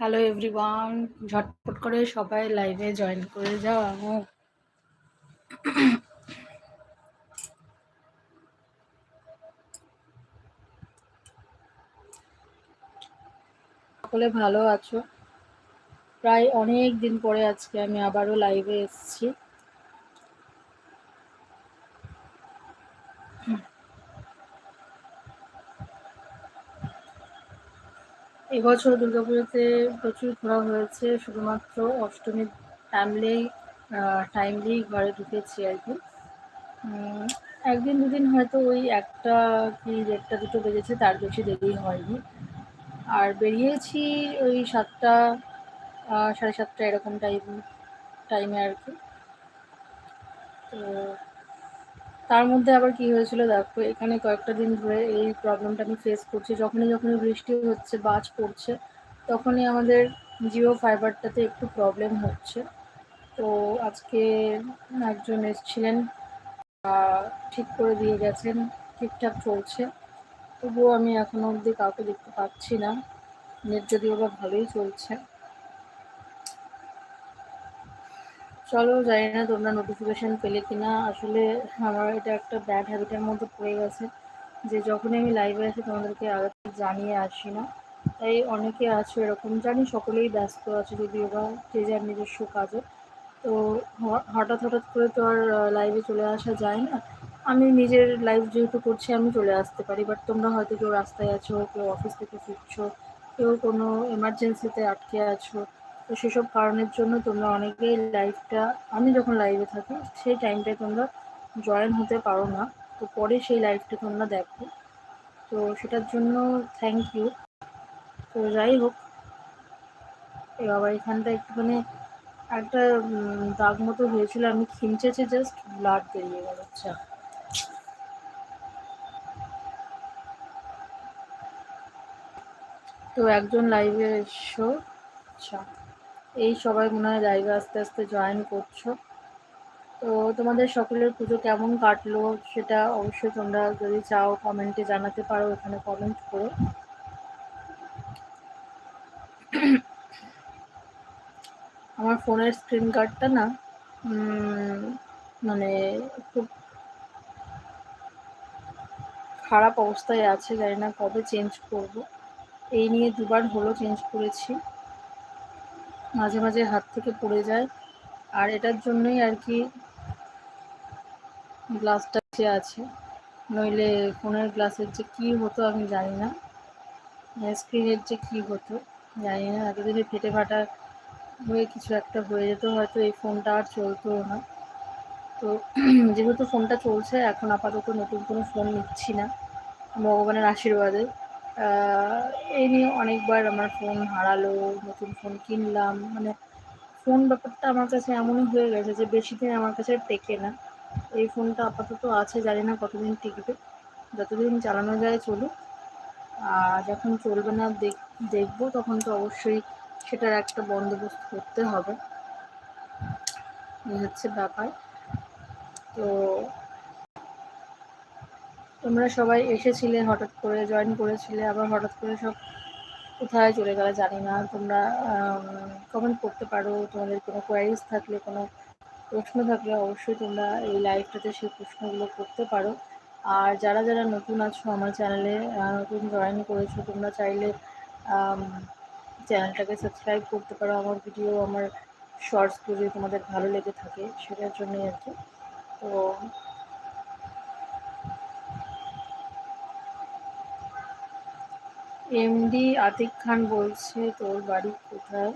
Hello everyone ঝটপট করে সবাই লাইভে জয়েন করে যাও সকলে ভালো আছো? প্রায় অনেক দিন পরে আজকে আমি আবারও লাইভে এসেছি। এবছর দুর্গাপুজোতে প্রচুর ঘোরা হয়েছে, শুধুমাত্র অষ্টমীর টাইমলেই টাইমলি ঘরে ঢুকেছি আর কি। একদিন দুদিন হয়তো ওই একটা কি দেড়টা দুটো বেজেছে, তার বেশি দেরি হয়নি। আর বেরিয়েছি ওই সাতটা সাড়ে সাতটা এরকম টাইম, টাইমে আর কি। তো তার মধ্যে আবার কি হয়েছিল দেখো, এখানে কয়েকটা দিন ধরে এই প্রবলেমটা আমি ফেস করছি। যখনই যখনই বৃষ্টি হচ্ছে, বাজ পড়ছে, তখনই আমাদের জিও ফাইবারটাতে একটু প্রবলেম হচ্ছে। তো আজকে একজন এসছিলেন ঠিক করে দিয়ে গেছেন, ঠিকঠাক চলছে। তবুও আমি এখনও অবধি কাউকে দেখতে পাচ্ছি না। নেট যদিও বা ভালোই চলছে। চলো জানি না তোমরা নোটিফিকেশান পেলে কিনা। আসলে আমার এটা একটা ব্যাড হ্যাবিটের মধ্যে পড়ে গেছে যে যখনই আমি লাইভে আসি, তোমাদেরকে আগে জানিয়ে আসি না। তাই অনেকে আছো এরকম, জানি সকলেই ব্যস্ত আছে যদিও বা যে যার নিজস্ব কাজে। তো হঠাৎ হঠাৎ করে তো আর লাইভে চলে আসা যায় না। আমি নিজের লাইভ যেহেতু করছি, আমি চলে আসতে পারি। বাট তোমরা হয়তো কেউ রাস্তায় আছো, কেউ অফিস থেকে ফিরছো, কেউ কোনো এমার্জেন্সিতে আটকে আছো। তো সেসব কারণের জন্য তোমরা অনেকেই লাইভটা আমি যখন লাইভে থাকি, সেই টাইমটায় তোমরা জয়েন হতে পারো না। তো পরে সেই লাইভটা তোমরা দেখো। তো সেটার জন্য থ্যাংক ইউ তো যাই হোক এবার এখানটা একটুখানি একটা দাগ মতো হয়েছিল। আমি খিমচেছে জাস্ট ব্লাড বেরিয়ে গেল আচ্ছা। তো একজন লাইভে এসো আচ্ছা। এই সবাই মনে হয় লাইভে আস্তে আস্তে জয়েন করছ। তো তোমাদের সকলের পুজো কেমন কাটলো সেটা অবশ্যই তোমরা যদি চাও কমেন্টে জানাতে পারো এখানে কমেন্ট করো। আমার ফোনের স্ক্রিন গার্ডটা না মানে খুব খারাপ অবস্থায় আছে জানি না কবে চেঞ্জ করব। এই নিয়ে দুবার হলো চেঞ্জ করেছি। মাঝে মাঝে হাত থেকে পড়ে যায়। আর এটার জন্যই আর কি গ্লাসটা যে আছে। নইলে ফোনের গ্লাসের যে কী হতো আমি জানি না। স্ক্রিনের যে কী হতো জানি না। আগে এতদিনে ফেটে ফাটা হয়ে কিছু একটা হয়ে যেত, হয়তো এই ফোনটা আর চলতো না। তো যেহেতু ফোনটা চলছে, এখন আপাতত নতুন কোনো ফোন নিচ্ছি না। ভগবানের আশীর্বাদে। এই নিয়ে অনেকবার আমার ফোন হারালো, নতুন ফোন কিনলাম। মানে ফোন ব্যাপারটা আমার কাছে এমনই হয়ে গেছে যে বেশি দিন আমার কাছে টেকে না। এই ফোনটা আপাতত আছে, জানি না কতদিন টিকবে। যতদিন চালানো যায় চলুক। আর যখন চলবে না দেখব, তখন তো অবশ্যই সেটার একটা বন্দোবস্ত করতে হবে। এই হচ্ছে ব্যাপার। তো তোমরা সবাই এসেছিলে, হঠাৎ করে জয়েন করেছিলে, আবার হঠাৎ করে সব কোথায় চলে গেলে জানি না। তোমরা কমেন্ট করতে পারো। তোমাদের কোনো কোয়ারিজ থাকলে, কোনো প্রশ্ন থাকলে অবশ্যই তোমরা এই লাইভটাতে সেই প্রশ্নগুলো করতে পারো। আর যারা যারা নতুন আছো আমার চ্যানেলে নতুন জয়েন করেছ, তোমরা চাইলে চ্যানেলটাকে সাবস্ক্রাইব করতে পারো। আমার ভিডিও আমার শর্টসগুলো যদি তোমাদের ভালো লেগে থাকে, সেটার জন্যই আর কি। তো এমডি আতিক খান বলছে, তোর বাড়ি কোথায়?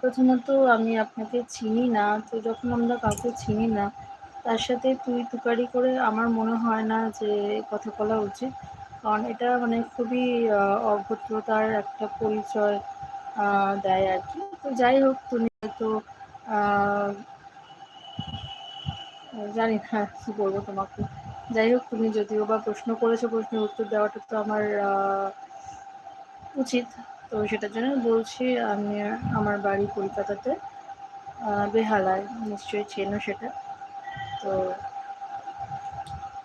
প্রথমত আমি আপনাকে চিনি না, তো যখন আমরা কাউকে চিনি না, তার সাথে তুই তুকারি করে আমার মনে হয় না যে কথা বলা উচিত। কারণ এটা মানে খুবই অভদ্রতার একটা পরিচয় দেয় আর কি। তো যাই হোক, তুমি হয়তো জানি না কী বলব তোমাকে। যাই হোক, তুমি যদিও বা প্রশ্ন করেছ, প্রশ্নের উত্তর দেওয়াটা তো আমার উচিত। তো সেটার জন্য বলছি, আমি আমার বাড়ি কলকাতাতে বেহালায়, নিশ্চয়ই চেনো সেটা। তো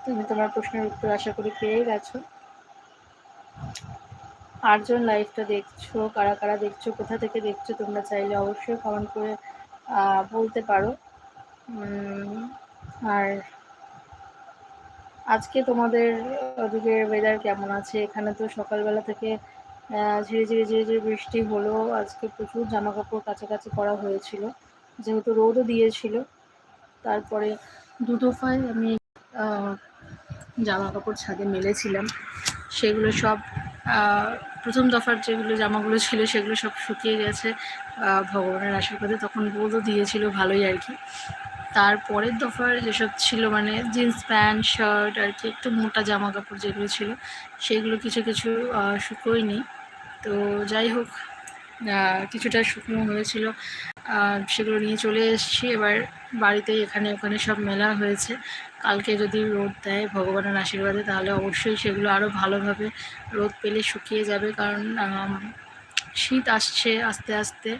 তুমি তোমার প্রশ্নের উত্তর আশা করি পেয়ে গেছো। আটজন লাইভটা দেখছ, কারা কারা দেখছ, কোথা থেকে দেখছ, তোমরা চাইলে অবশ্যই কমেন্ট করে বলতে পারো। আর আজকে তোমাদের ওদিকে ওয়েদার কেমন আছে? এখানে তো সকালবেলা থেকে ঝিরে ঝিরে ঝিরে ঝিরে বৃষ্টি হলো। আজকে প্রচুর জামা কাপড় কাছাকাছি করা হয়েছিল। যেহেতু রোদও দিয়েছিল, তারপরে দু দফায় আমি জামা কাপড় ছাদে মেলেছিলাম। সেগুলো সব প্রথম দফার যেগুলো জামাগুলো ছিল সেগুলো সব শুকিয়ে গেছে। ভগবানের আশীর্বাদে তখন রোদও দিয়েছিল ভালোই আর কি। তারপরের দফার যেসব ছিল মানে জিন্স প্যান্ট শার্ট আর কি একটু মোটা জামা কাপড় যেগুলো ছিল, সেগুলো কিছু কিছু শুকোয়নি। তো যাই হোক কিছুটা শুকনো হয়েছিল। সেগুলো নিয়ে চলে এসেছি। এবার বাড়িতে এখানে ওখানে সব মেলা হয়েছে। কালকে যদি রোদ দেয় ভগবানের আশীর্বাদে, তাহলে অবশ্যই সেগুলো আরও ভালোভাবে রোদ পেলে শুকিয়ে যাবে। কারণ শীত আসছে আস্তে আস্তে।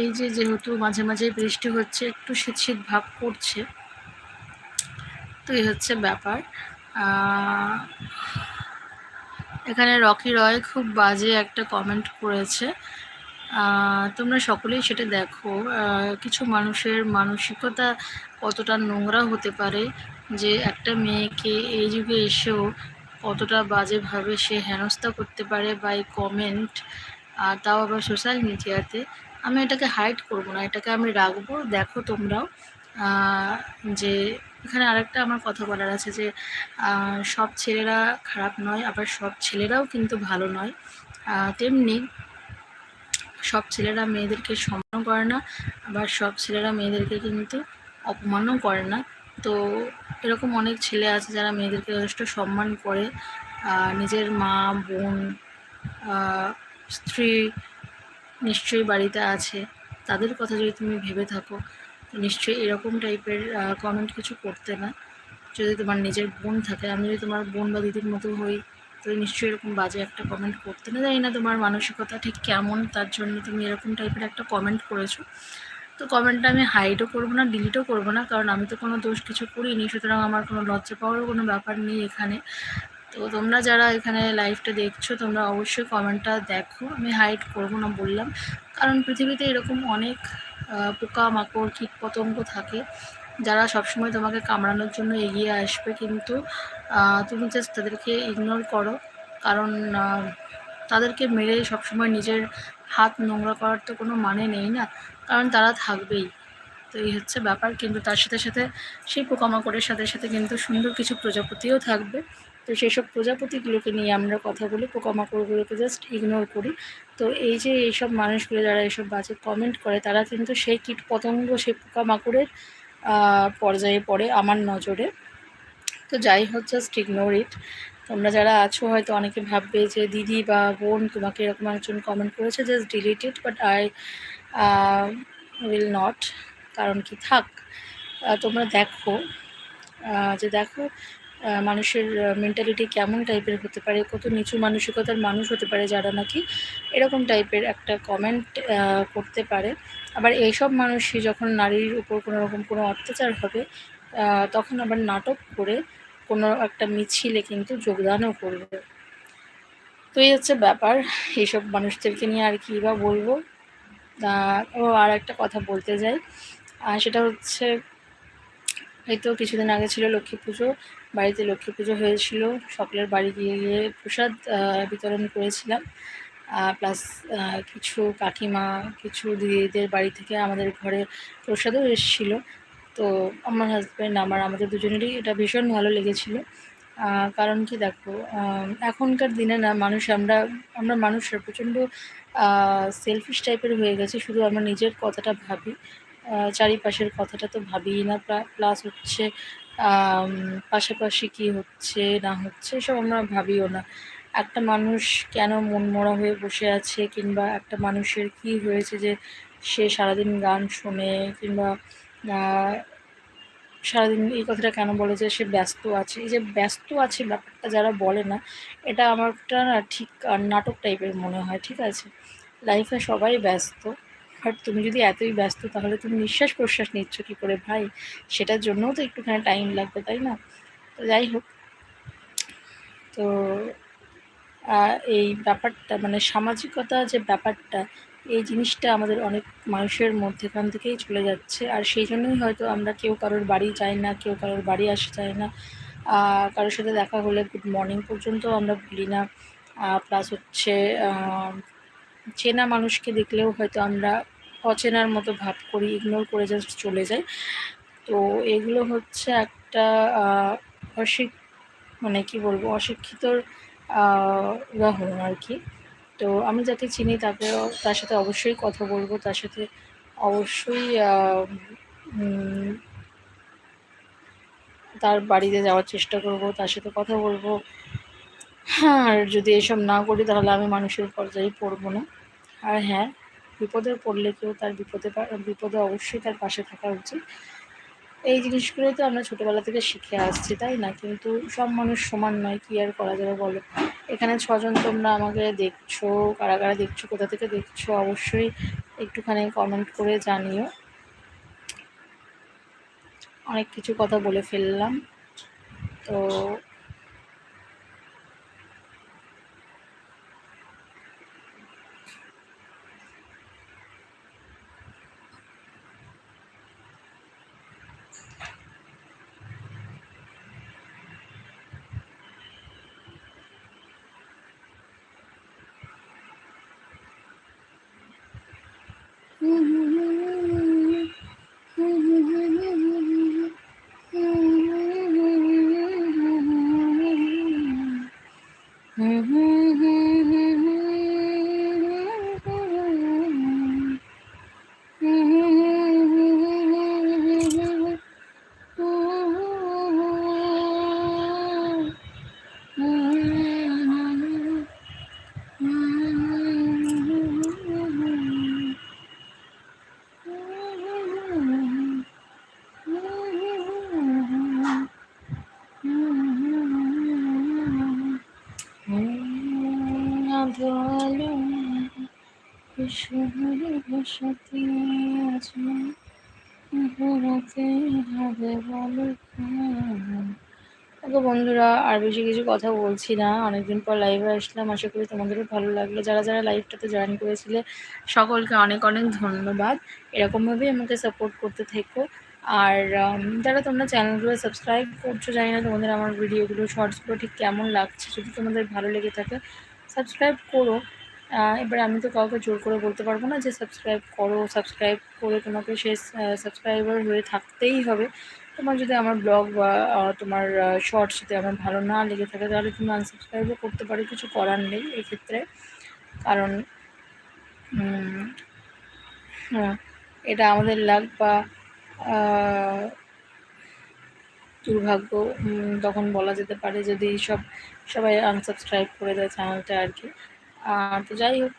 এই যে যেহেতু মাঝে মাঝে বৃষ্টি হচ্ছে, একটু শীত শীত ভাব করছে তো এই হচ্ছে ব্যাপার। এখানে রকি রয় খুব বাজে একটা কমেন্ট করেছে। তোমরা সকলেই সেটা দেখো। কিছু মানুষের মানসিকতা কতটা নোংরা হতে পারে যে একটা মেয়েকে এই যুগে এসেও কতটা বাজেভাবে সে হেনস্থা করতে পারে বাই কমেন্ট আর তাও আবার সোশ্যাল মিডিয়াতে আমি এটাকে হাইড করব না, এটাকে আমি রাখব, দেখো তোমরাও। যে এখানে আরেকটা আমার কথা বলার আছে যে সব ছেলেরা খারাপ নয়, আবার সব ছেলেরাও কিন্তু ভালো নয়। তেমনি সব ছেলেরা মেয়েদেরকে সম্মান করে না, আবার সব ছেলেরা মেয়েদেরকে কিন্তু অপমানও করে না। তো এরকম অনেক ছেলে আছে যারা মেয়েদেরকে যথেষ্ট সম্মান করে। নিজের মা, বোন স্ত্রী নিশ্চয়ই বাড়িতে আছে, তাদের কথা যদি তুমি ভেবে থাকো নিশ্চয়ই এরকম টাইপের কমেন্ট কিছু করতে না। যদি তোমার নিজের বোন থাকে, আমি যদি তোমার বোন বা দিদির মতো হই তো নিশ্চয়ই এরকম বাজে একটা কমেন্ট করতে না। জানি না তোমার মানসিকতা ঠিক কেমন, তার জন্য তুমি এরকম টাইপের একটা কমেন্ট করেছ। তো কমেন্টটা আমি হাইডও করব না ডিলিটও করব না, কারণ আমি তো কোনো দোষ কিছু করিনি, সুতরাং আমার কোনো লজ্জা পাওয়ারও কোনো ব্যাপার নেই এখানে। তো তোমরা যারা এখানে লাইভটা দেখছ, তোমরা অবশ্যই কমেন্টটা দেখো। আমি হাইড করব না বললাম। কারণ পৃথিবীতে এরকম অনেক পোকা মাকড় কীট পতঙ্গ থাকে, যারা সবসময় তোমাকে কামড়ানোর জন্য এগিয়ে আসবে। কিন্তু তুমি জাস্ট তাদেরকে ইগনোর করো। কারণ তাদেরকে মেরে সবসময় নিজের হাত নোংরা করার তো কোনো মানে নেই না। কারণ তারা থাকবেই। তো এই হচ্ছে ব্যাপার। কিন্তু তার সাথে সাথে সেই পোকামাকড়ের সাথে সাথে কিন্তু সুন্দর কিছু প্রজাপতিও থাকবে। তো সেই সব প্রজাপতিগুলোকে নিয়ে আমরা কথা বলি, পোকামাকড়গুলোকে জাস্ট ইগনোর করি। তো এই যে এইসব মানুষগুলো যারা এইসব বাজে কমেন্ট করে, তারা কিন্তু সেই কীট পতঙ্গ, সেই পোকামাকড়ের পর্যায়ে পড়ে আমার নজরে। তো যাই হোক জাস্ট ইগনোর ইট তোমরা যারা আছো, হয়তো অনেকে ভাববে যে দিদি বা বোন তোমাকে এরকম একজন কমেন্ট করেছে just delete it but I will not কারণ কি, থাক। তোমরা দেখো। যে দেখো মানুষের মেন্টালিটি কেমন টাইপের হতে পারে, কত নিচু মানসিকতার মানুষ হতে পারে যারা নাকি এরকম টাইপের একটা কমেন্ট করতে পারে। আবার এইসব মানুষই যখন নারীর উপর কোনো রকম কোনো অত্যাচার হবে তখন আবার নাটক করে কোনো একটা মিছিলে কিন্তু যোগদানও করবে। তো এই হচ্ছে ব্যাপার, এইসব মানুষদেরকে নিয়ে আর কী বা বলব। ও আর একটা কথা বলতে যাই। সেটা হচ্ছে এই তো কিছুদিন আগে ছিল লক্ষ্মী পুজো, বাড়িতে লক্ষ্মী পুজো হয়েছিল। সকলের বাড়ি গিয়ে গিয়ে প্রসাদ বিতরণ করেছিলাম। প্লাস কিছু কাকিমা, কিছু দিদিদের বাড়ি থেকে আমাদের ঘরে প্রসাদও এসেছিল। তো আমার হাজব্যান্ড আমার, আমাদের দুজনেরই এটা ভীষণ ভালো লেগেছিলো। কারণ কি দেখো এখনকার দিনে না মানুষ, আমরা আমরা মানুষের প্রচণ্ড সেলফিশ টাইপের হয়ে গেছে। শুধু আমরা নিজের কথাটা ভাবি। চারিপাশের কথাটা তো ভাবিই না। প্লাস হচ্ছে পাশাপাশি কি হচ্ছে, না হচ্ছে, এসব আমরা ভাবিও না। একটা মানুষ কেন মন মরা হয়ে বসে আছে, কিংবা একটা মানুষের কি হয়েছে যে সে সারাদিন গান শোনে, কিংবা সারাদিন এই কথাটা কেন বলে যে সে ব্যস্ত আছে? এই যে ব্যস্ত আছে ব্যাপারটা যারা বলে না, এটা আমারটা না ঠিক, নাটক টাইপের মনে হয়, ঠিক আছে? লাইফে সবাই ব্যস্ত। বাট তুমি যদি এতই ব্যস্ত, তাহলে তুমি নিঃশ্বাস প্রশ্বাস নিচ্ছ কী করে ভাই? সেটার জন্যও তো একটুখানি টাইম লাগবে, তাই না? তো যাই হোক। তো এই ব্যাপারটা মানে সামাজিকতা যে ব্যাপারটা, এই জিনিসটা আমাদের অনেক মানুষের মধ্যেখান থেকেই চলে যাচ্ছে। আর সেই জন্যই হয়তো আমরা কেউ কারোর বাড়ি যাই না, কেউ কারোর বাড়ি আসে যাই না। কারোর সাথে দেখা হলে গুড মর্নিং পর্যন্ত আমরা বলি না। প্লাস হচ্ছে চেনা মানুষকে দেখলেও হয়তো আমরা অচেনার মতো ভাব করি ইগনোর করে জাস্ট চলে যাই। তো এগুলো হচ্ছে একটা অশিক মানে কি বলব, অশিক্ষিতর উদাহরণ আর কি। তো আমি যাকে চিনি তাকে তার সাথে অবশ্যই কথা বলব। তার সাথে অবশ্যই তার বাড়িতে যাওয়ার চেষ্টা করব। তার সাথে কথা বলব। হ্যাঁ আর যদি এসব না করি তাহলে আমি মানুষের পর্যায়ে পড়ব না। আর হ্যাঁ বিপদে পড়লে কেউ তার বিপদে বিপদে অবশ্যই তার পাশে থাকা উচিত। এই জিনিসগুলোই তো আমরা ছোটোবেলা থেকে শিখে আসছি, তাই না? কিন্তু সব মানুষ সমান নয়, কী আর করা যাবে বলো? এখানে ছজন তোমরা আমাকে দেখছ, কারা কারা দেখছ, কোথা থেকে দেখছ, অবশ্যই একটুখানি কমেন্ট করে জানিও। অনেক কিছু কথা বলে ফেললাম। তো 嗯嗯嗯。দেখো বন্ধুরা, আর বেশি কিছু কথা বলছি না। অনেকদিন পর লাইভে আসলাম। আশা করি তোমাদেরও ভালো লাগল। যারা যারা লাইভটাতে জয়েন করেছিলে, সকলকে অনেক অনেক ধন্যবাদ। এরকমভাবেই আমাকে সাপোর্ট করতে থেকো। আর যারা তোমরা চ্যানেলগুলো সাবস্ক্রাইব করছ, জানি না তোমাদের আমার ভিডিওগুলো শর্টসগুলো ঠিক কেমন লাগছে। যদি তোমাদের ভালো লেগে থাকে সাবস্ক্রাইব করো। এবার আমি তো কাউকে জোর করে বলতে পারব না যে সাবস্ক্রাইব করো সাবস্ক্রাইব করে তোমাকে সে সাবস্ক্রাইবার হয়ে থাকতেই হবে। তোমার যদি আমার ব্লগ বা তোমার শর্টস যদি আমার ভালো না লেগে থাকে, তাহলে তুমি আনসাবস্ক্রাইবও করতে পারো, কিছু করার নেই এক্ষেত্রে। কারণ হ্যাঁ এটা আমাদের লাগ বা দুর্ভাগ্য। তখন বলা যেতে পারে যদি সব, সবাই আনসাবস্ক্রাইব করে দেয় চ্যানেলটা আর কি। তো যাই হোক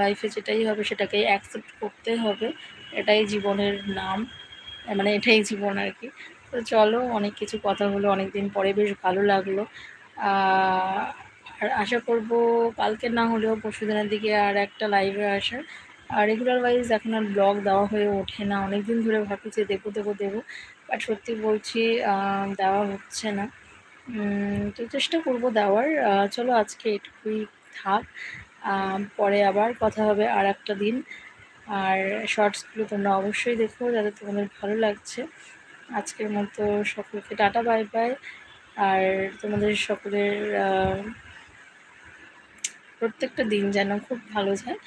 লাইফে যেটাই হবে সেটাকে অ্যাকসেপ্ট করতে হবে। এটাই জীবনের নাম মানে এটাই জীবন আর কি। তো চলো, অনেক কিছু কথা হলো অনেক দিন পরে বেশ ভালো লাগল। আর আশা করব কালকে না হলেও পরশু দিনের দিকে আর একটা লাইভে আসার। আর রেগুলার ওয়াইজ এখন আর ব্লগ দেওয়া হয়ে ওঠে না অনেক দিন ধরে ভাবি যে দেবো দেবো দেবো। বাট সত্যি বলছি দেওয়া হচ্ছে না। তো চেষ্টা করব দেওয়ার। চলো আজকে এটুকুই। থাক। পরে আবার কথা হবে আর একটা দিন। আর শর্টসগুলো তোমরা অবশ্যই দেখো যাতে তোমাদের ভালো লাগছে। আজকের মতো সকলকে টাটা, বাই বাই। আর তোমাদের সকলের প্রত্যেকটা দিন যেন খুব ভালো যায়।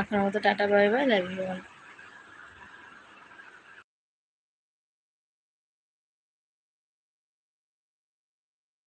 এখন মতো টাটা, বাই বাই। লাভ